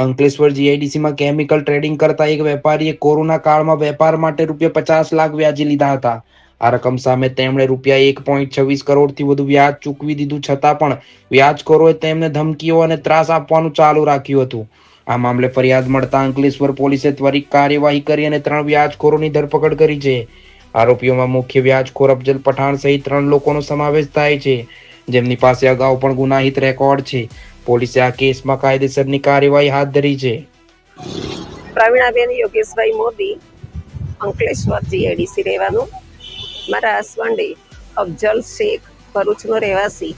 Ankleshwar જીઆઈડીસીમાં chemical trading કરતા એક વેપારીએ કોરોના કાળમાં વેપાર માટે રૂપિયા પચાસ લાખ વ્યાજે લીધા હતા. આ રકમ સામે તેમણે રૂપિયા એક પોઈન્ટ છવ્વીસ કરોડથી વધુ વ્યાજ ચૂકવી દીધું, છતાં પણ વ્યાજખોરોએ તેમને ધમકીઓ અને ત્રાસ આપવાનું ચાલુ રાખ્યું હતું. આ મામલે ફરિયાદ મળતા અંકલેશ્વર પોલીસે ત્વરિત કાર્યવાહી કરી અને ત્રણ વ્યાજખોરોની ધરપકડ કરી છે. આરોપીઓમાં મુખ્ય વ્યાજખોર અફજલ પઠાણ સહિત ત્રણ લોકોનો સમાવેશ થાય છે. જેમની પાસે અગાઉ પણ ગુનાહિત રેકોર્ડ છે. પોલીસે આ કેસમાં કાયદેસરની કાર્યવાહી હાથ ધરી છે. પ્રવીણાબેન યોગેશભાઈ મોદી અંકલેશ્વર જીઆઈડીસી રહેવાનું. મારા હસબન્ડે અફજલ શેખ ભરૂચનો રહેવાસી.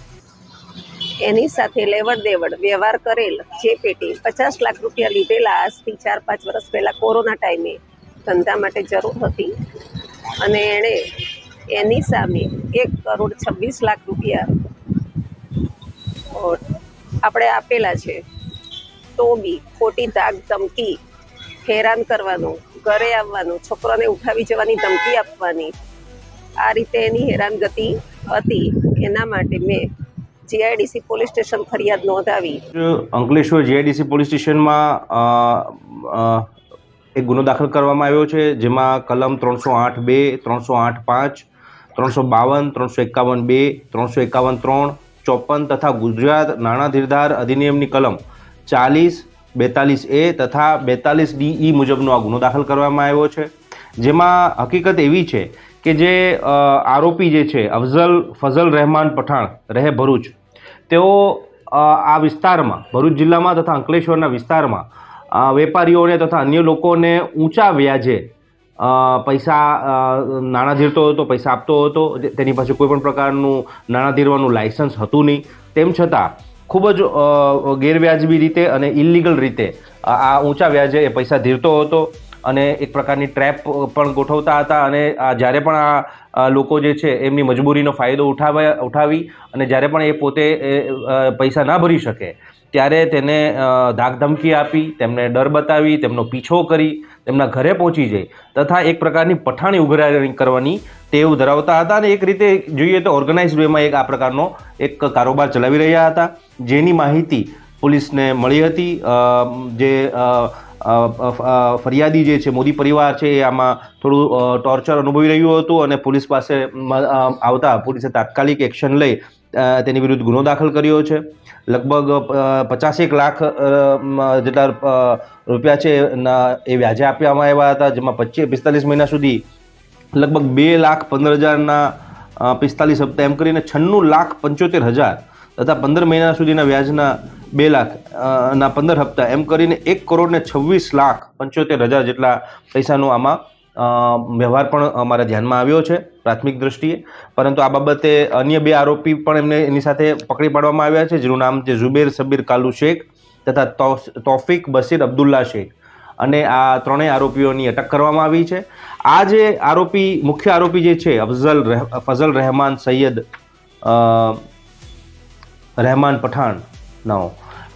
એની સાથે લેવડ દેવડ વ્યવહાર કરેલ જે પેટી પચાસ લાખ રૂપિયા લીધેલા આજથી ચાર પાંચ વર્ષ પહેલાં કોરોના ટાઈમે ધંધા માટે જરૂર હતી. અને એણે એની સામે એક કરોડ છવ્વીસ લાખ રૂપિયા આપણે આપેલા છે. તો બી ખોટી ધાક ધમકી, હેરાન કરવાનું, ઘરે આવવાનું, છોકરાને ઉઠાવી જવાની ધમકી આપવાની. આ રીતે એની હેરાનગતિ હતી. એના માટે મેં જીઆઈડીસી પોલીસ સ્ટેશન ફરિયાદ નોંધાવી. અંકલેશ્વર જીઆઈડીસી પોલીસ સ્ટેશનમાં એક ગુનો દાખલ કરવામાં આવ્યો છે, જેમાં કલમ ત્રણસો આઠ બે, ત્રણસો આઠ પાંચ, ત્રણસો બાવન, ત્રણસો એકાવન બે, ત્રણસો એકાવન ત્રણ ચોપન તથા ગુજરાત નાણાં ધીરધાર અધિનિયમની કલમ ચાલીસ, બેતાલીસ એ તથા બેતાલીસ ડીઈ મુજબનો આ ગુનો દાખલ કરવામાં આવ્યો છે. જેમાં હકીકત એવી છે કે જે આરોપી જે છે, અફઝલ ફઝલ રહેમાન પઠાણ, રહે ભરૂચ. તેઓ આ વિસ્તારમાં, ભરૂચ જિલ્લામાં તથા અંકલેશ્વરના વિસ્તારમાં વેપારીઓને તથા અન્ય લોકોને ઊંચા વ્યાજે પૈસા નાણાં ધીરતો હતો પૈસા આપતો હતો. તેની પાસે કોઈ પણ પ્રકારનું નાણાં ધીરવાનું લાયસન્સ હતું નહીં. તેમ છતાં, ખૂબ જ ગેરવ્યાજબી રીતે અને ઇલિગલ રીતે આ ઊંચા વ્યાજે એ પૈસા ધીરતો હતો. અને એક પ્રકારની ટ્રેપ પણ ગોઠવતા હતા અને જ્યારે પણ આ લોકો જે છે એમની મજબૂરીનો ફાયદો ઉઠાવ્યા ઉઠાવી અને જ્યારે પણ એ પોતે પૈસા ના ભરી શકે, ત્યારે તેને ધાકધમકી ધાક ધમકી આપી, તેમને ડર બતાવી, તેમનો પીછો કરી, તેમના ઘરે પહોંચી જઈ, તથા એક પ્રકારની પઠાણી ઉઘરાણી કરવાની ટેવ ધરાવતા હતા અને એક રીતે જોઈએ તો ઓર્ગેનાઇઝ વેમાં એક આ પ્રકારનો એક કારોબાર ચલાવી રહ્યા હતા. જેની માહિતી પોલીસને મળી હતી જે ફરિયાદી જે છે, મોદી પરિવાર છે, એ આમાં થોડું ટોર્ચર અનુભવી રહ્યું હતું અને પોલીસ પાસે આવતા પોલીસે તાત્કાલિક એક્શન લઈ તેની વિરુદ્ધ ગુનો દાખલ કર્યો છે. લગભગ પચાસેક લાખ જેટલા રૂપિયા છે એ વ્યાજે આપવામાં આવ્યા હતા, જેમાં પચીસ પિસ્તાલીસ મહિના સુધી લગભગ બે લાખ પંદર હજારના પિસ્તાલીસ હપ્તા એમ કરીને છન્નું લાખ પંચોતેર હજાર તથા પંદર મહિના સુધીના વ્યાજના બે લાખ ના, પંદર હપ્તા, એમ કરીને એક કરોડ ને છવ્વીસ લાખ પંચોતેર હજાર જેટલા પૈસાનો આમાં વ્યવહાર પણ અમારા ધ્યાનમાં આવ્યો છે, પ્રાથમિક દ્રષ્ટિએ. પરંતુ આ બાબતે અન્ય બે આરોપી પણ એમને એની સાથે પકડી પાડવામાં આવ્યા છે, જેનું નામ છે ઝુબેર સબીર કાલુ શેખ તથા તોફિક બસીર અબ્દુલ્લા શેખ. અને આ ત્રણેય આરોપીઓની અટક કરવામાં આવી છે. આ જે આરોપી, મુખ્ય આરોપી જે છે, અફઝલ ફઝલ રહેમાન સૈયદ રહેમાન રહેમાન પઠાણનો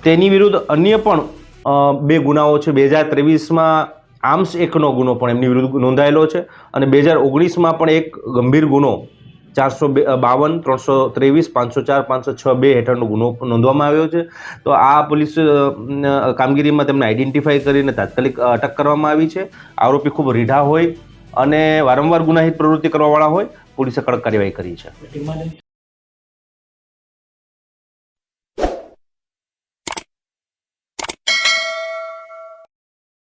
તેની વિરુદ્ધ અન્ય પણ બે ગુનાઓ છે. બે હજાર ત્રેવીસમાં આર્મ્સ એકનો ગુનો પણ એમની વિરુદ્ધ નોંધાયેલો છે અને બે હજાર ઓગણીસમાં પણ એક ગંભીર ગુનો, ચારસો બાવન, ત્રણસો ત્રેવીસ, પાંચસો ચાર, પાંચસો છ, બે હેઠળનો ગુનો નોંધવામાં આવ્યો છે. તો આ પોલીસ કામગીરીમાં તેમને આઈડેન્ટિફાઈ કરીને તાત્કાલિક અટક કરવામાં આવી છે. આરોપી ખૂબ રીઢા હોય અને વારંવાર ગુનાહિત પ્રવૃત્તિ કરવાવાળા હોય, પોલીસે કડક કાર્યવાહી કરી છે?